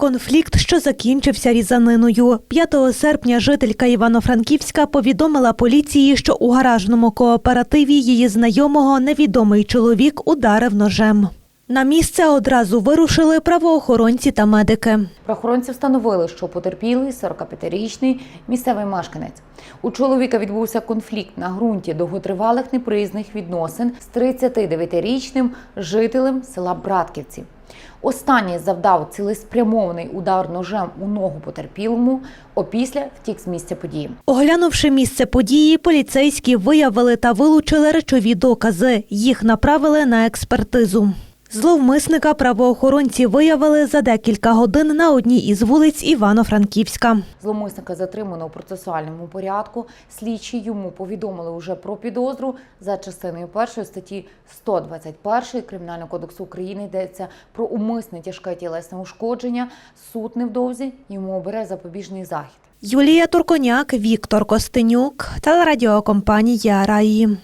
Конфлікт, що закінчився різаниною. 5 серпня жителька Івано-Франківська повідомила поліції, що у гаражному кооперативі її знайомого невідомий чоловік ударив ножем. На місце одразу вирушили правоохоронці та медики. Правоохоронці встановили, що потерпілий 45-річний місцевий мешканець. У чоловіка відбувся конфлікт на ґрунті довготривалих неприязних відносин з 39-річним жителем села Братківці. Останній завдав цілеспрямований удар ножем у ногу потерпілому, опісля втік з місця події. Оглянувши місце події, поліцейські виявили та вилучили речові докази. Їх направили на експертизу. Зловмисника правоохоронці виявили за декілька годин на одній із вулиць Івано-Франківська. Зловмисника затримано у процесуальному порядку. Слідчі йому повідомили уже про підозру за частиною першої статті 121 Кримінального кодексу України йдеться про умисне тяжке тілесне ушкодження. Суд невдовзі йому обере запобіжний захід. Юлія Турконяк, Віктор Костенюк, телерадіокомпанія Раї.